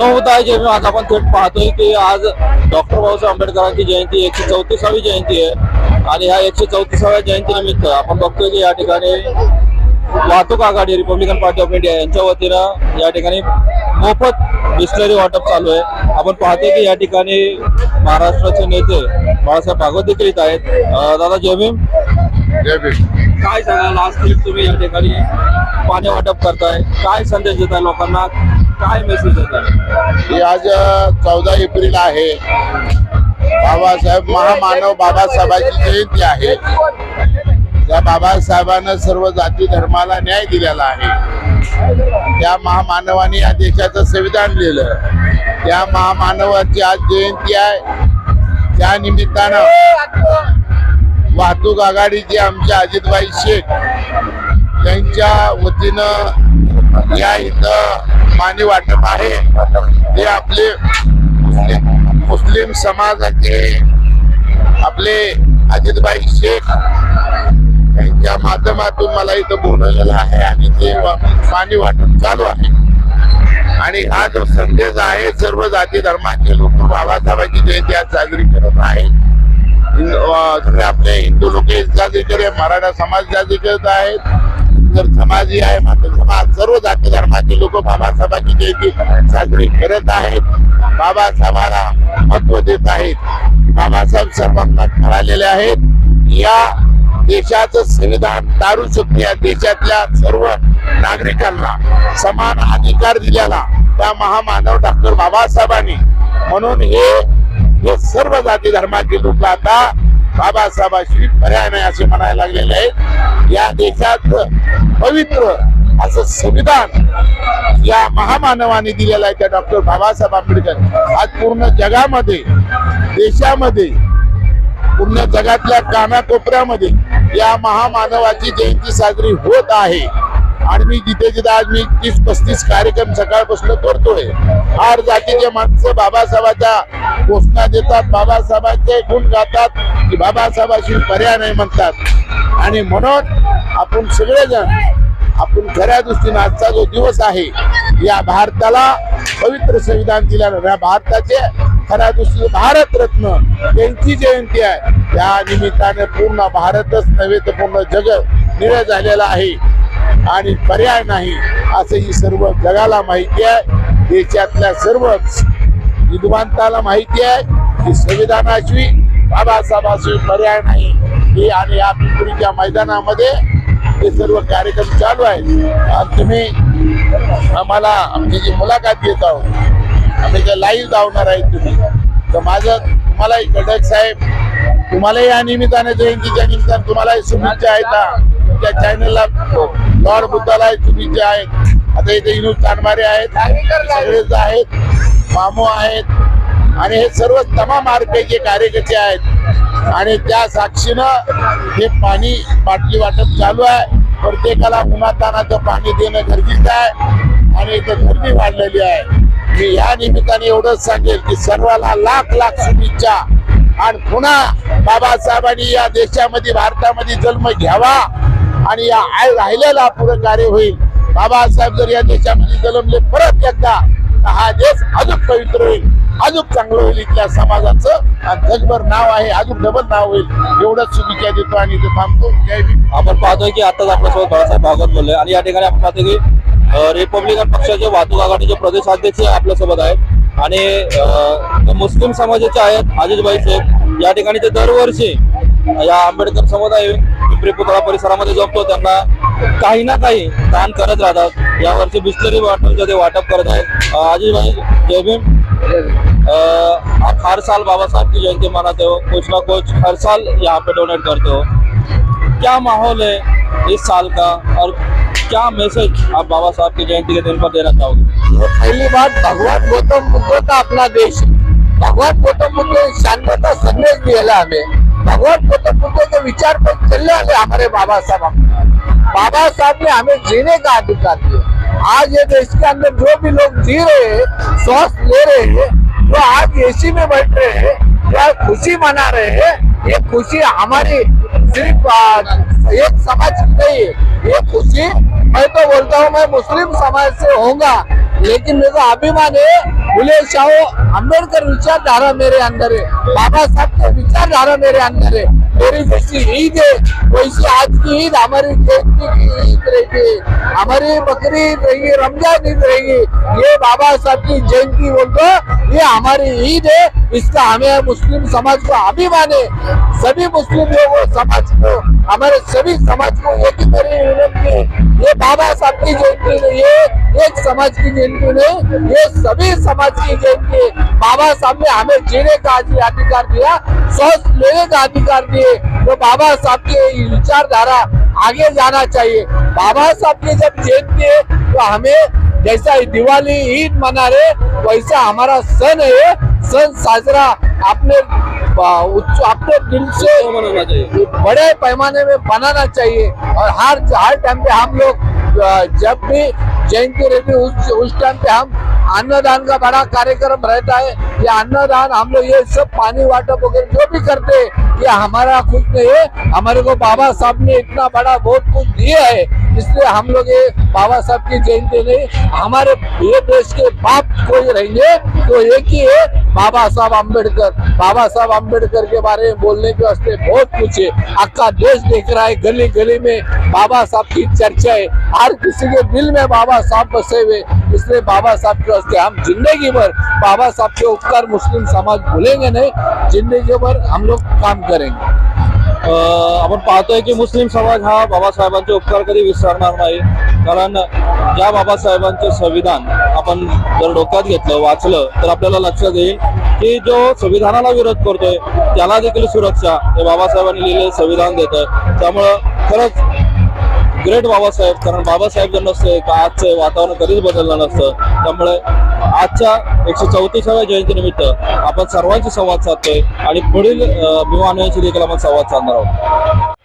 न होता आहे जेव्हा आज आपण थेट पाहतोय की आज डॉक्टर बाबासाहेब आंबेडकरांची जयंती एकशे चौतीसावी जयंती आहे. आणि ह्या एकशे चौतीसाव्या जयंती निमित्त आपण बघतोय की या ठिकाणी वाहतूक आघाडी रिपब्लिकन पार्टी ऑफ इंडिया यांच्या वतीनं या ठिकाणी मोफत बिस्लरी वाटप चालू आहे. आपण पाहतोय की या ठिकाणी महाराष्ट्राचे नेते बाळासाहेब भागवत देखील इथं आहेत. दादा जय भीम. जय भीम. काय सांगाल? आज तुम्ही या ठिकाणी पाणी वाटप करताय. काय संदेश देताय लोकांना? काय मेसेज देताय ही आज चौदा एप्रिल आहे. बाबासाहेब महामानव बाबासाहेबांची जयंती आहे. त्या बाबासाहेबांना सर्व जाती धर्माला न्याय दिलेला आहे. त्या महामानवाने या देशाचं संविधान लिहिलं. त्या महामानवाची आज जयंती आहे. त्या निमित्तानं वाहतूक आघाडीचे आमचे अजितभाई शेख त्यांच्या वतीनं या इथं पाणी वाटप आहे ते आपले मुस्लिम समाजाचे आपले अजितभाई शेख यांच्या माध्यमातून मला इथं बोलवलेलं आहे आणि ते वा- पाणी वाटप चालू आहे. आणि हा जो संदेश आहे सर्व जाती धर्माचे लोक बाबासाहेबांची जयंती आज साजरी करत आहेत. आपले हिंदू लोक साजरी करत मराठा समाज साजरी करत आहेत. धनगर समाजी आहे मात्र समाज सर्व जाती धर्माचे लोक बाबासाहेबांची जयंती साजरी करत आहेत. बाबासाहेबांना महत्त्व देत आहेत. बाबासाहेब सर्वांना ठरालेले आहेत. या देशाचं संविधान दारू शकते या देशातल्या सर्व नागरिकांना समान अधिकार दिलेला त्या महामानव डॉक्टर बाबासाहेबांनी. म्हणून हे हे सर्व जाती धर्माचे लोक आता बाबासाहेबाशी पर्याय नाही असे म्हणायला लागलेले आहेत. या देशात पवित्र असं संविधान या महामानवाने दिलेलं आहे त्या डॉक्टर बाबासाहेब आंबेडकर. आज पूर्ण जगामध्ये देशामध्ये पूर्ण जगातल्या कानाकोपऱ्यामध्ये या महामानवाची जयंती साजरी होत आहे. आणि मी जिथे जिथे आज मी तीस पस्तीस कार्यक्रम सकाळपासून करतोय आर जातीचे माणसं बाबासाहेबांच्या घोषणा देतात बाबासाहेबांचे गुण गातात की बाबासाहेबाशी पर्याय नाही म्हणतात. आणि म्हणून आपण सगळेजण आपण खऱ्या दृष्टीने आजचा जो दिवस आहे या भारताला पवित्र संविधान दिल्यानं या भारताचे खऱ्या दृष्टीने भारतरत्न त्यांची जयंती आहे. त्या निमित्ताने पूर्ण भारतच नव्हे तर पूर्ण जग निळ झालेला आहे. आणि पर्याय नाही असं ही सर्व जगाला माहिती आहे. देशातल्या सर्वच विद्वांताला माहिती आहे की संविधानाशिवाय बाबासाहेबाशी पर्याय नाही. हे आणि या पिंपरीच्या मैदानामध्ये हे सर्व कार्यक्रम चालू आहेत. आणि तुम्ही आम्हाला आमची जी मुलाखत घेत आहोत आम्ही काय लाईव्ह धावणार आहेत तुम्ही. तर माझं तुम्हालाही कटक साहेब तुम्हाला या निमित्ताने जयंतीच्या निमित्ताने तुम्हालाही शुभेच्छा आहेत. ना तुमच्या चॅनलला लॉर्ड तुम्ही जे आहेत आता इथे इनू चांदमारे आहेत सगळेच आहेत मामू आहेत आणि हे सर्व तमाम आरपीचे कार्यकर्ते आहेत. आणि त्या साक्षीनं हे पाणी बाटली वाटप चालू आहे. प्रत्येकाला उन्हातानाचं पाणी देणं गरजेचं आहे. आणि इथं गर्दी वाढलेली आहे. मी या निमित्ताने एवढंच सांगेल की सर्वाला लाख लाख शुभेच्छा. आणि पुन्हा बाबासाहेबांनी या देशामध्ये भारतामध्ये जन्म घ्यावा. आणि या आय- राहिलेला पुढे कार्य होईल. बाबासाहेब जर या देशामध्ये जन्मले परत एकदा तर हा देश अजून पवित्र होईल अजून चांगलं होईल इथल्या समाजाचं. जगभर नाव आहे अजून डबल नाव होईल. एवढंच शुभेच्छा देतो आणि इथे थांबतो. जय भीम. आपण पाहतोय की आताच आपल्यासोबत बाळासाहेब भागवत बोलले आणि या ठिकाणी आपण पाहतोय की रिपब्लिकन पक्षाचे वाहतूक आघाडीचे प्रदेश अध्यक्ष आपल्यासोबत आहेत. आणि मुस्लिम समाजाचे आहेत अजितभाई शेख या ठिकाणी ते दरवर्षी या आंबेडकर समुदाय पिंपरी पुतळा परिसरामध्ये जमतो त्यांना काही ना काही दान करत राहतात. यावर्षी बिस्लरी वाटप करत आहेत. अजितभाई जय भीम. आप हर साल बाबा साहब की जयंती मनाते हो कुछ ना कुछ हर साल यहाँ पे डोनेट करते. हो क्या माहौल है इस साल का? और क्या मैसेज आप बाबा साहब की जयंती के दिन पर देना चाहोगे? पहली बात, भगवान गौतम बुद्ध का अपना देश भगवान गौतम बुद्ध ने शांतता संदेश दिया हमें। भगवान गौतम बुद्ध के विचार पर चलने वाले हमारे बाबा साहब बाबा साहब ने हमें जीने का अधिकार दिया। आज ये देश के अंदर जो भी लोग जी रहे हैं, श्वास ले रहे हैं, जो आज एसी में बैठ रहे हैं या खुशी मना रहे हैं, ये खुशी हमारी सिर्फ़ एक समाज की नहीं है। ये खुशी, मैं तो बोलता हूँ, मैं मुस्लिम समाज से होऊँगा। लेकिन मेरा अभिमान है बुले शाह अम्बेडकर विचारधारा मेरे अंदर है। बाबा साहब के विचारधारा मेरे अंदर है। मेरी जैसी ईद है वैसी आज की ईद हमारी खेती की ईद रहेगी। हमारी बकरी ईद रहेगी रमजान ईद रहेगी। ये बाबा साहब की जयंती बोलते ये हमारी ईद है। इसका हमें मुस्लिम समाज को अभिमान है। सभी मुस्लिम लोगों समाज को हमारे सभी समाज को एक ही तरह विनती ये बाबा साहब की जयंती नहीं है एक समाज की जयंती नहीं ये सभी समाज की जयंती है। बाबा साहब ने हमें जीने का अधिकार दिया स्वस्थ लेने का अधिकार दिए। तो बाबा साहब की विचारधारा आगे जाना चाहिए। बाबा साहब की जब जयंती है तो हमें जैसा दिवाली ईद मना रहे वैसा हमारा सन है सन साजरा अपने आ, उच्च- अपने दिल से बड़े पैमाने में बनाना चाहिए। और हर हर टाइम पे हम लोग जब भी जयंती रहती है उस उस टाइम पे हम अन्नदान का बड़ा कार्यक्रम रहता है। ये अन्नदान हम लोग ये सब पानी वाटर वगैरह जो भी करते हैं ये हमारा कुछ नहीं है। हमारे को बाबा साहब ने इतना बड़ा बहुत कुछ दिया है। इसलिए हम लोग ये बाबा साहब की जयंती नहीं, हमारे ये देश के बाप कोई रहेंगे तो एक ही है बाबा साहब अंबेडकर बाबा साहब अंबेडकर के बारे में बोलने के वास्ते बहुत कुछ है। आपका देश देख रहा है, गली गली में बाबा साहब की चर्चा है। हर किसी के दिल में बाबा साहब बसे हुए। इसलिए बाबा साहब के वास्ते हम ज़िंदगी भर बाबा साहब के उपकार मुस्लिम समाज भूलेंगे नहीं, ज़िंदगी भर हम लोग काम करेंगे। आपण पाहतोय की मुस्लिम समाज हा बाबासाहेबांचे उपकार कधी विसरणार नाही. कारण ज्या बाबासाहेबांचे संविधान आपण जर डोक्यात घेतलं वाचलं तर आपल्याला लक्षात येईल की जो संविधानाला विरोध करतोय त्याला देखील सुरक्षा हे बाबासाहेबांनी लिहिलेलं संविधान देत आहे त्यामुळं खरंच ग्रेट बाबासाहेब कारण बाबासाहेब जर नसते का आजचं वातावरण कधीच बदललं नसतं. त्यामुळे आजच्या एकशे चौतीसाव्या जयंतीनिमित्त आपण सर्वांशी संवाद साधतोय आणि पुढील अं, देखील आपण संवाद साधणार आहोत.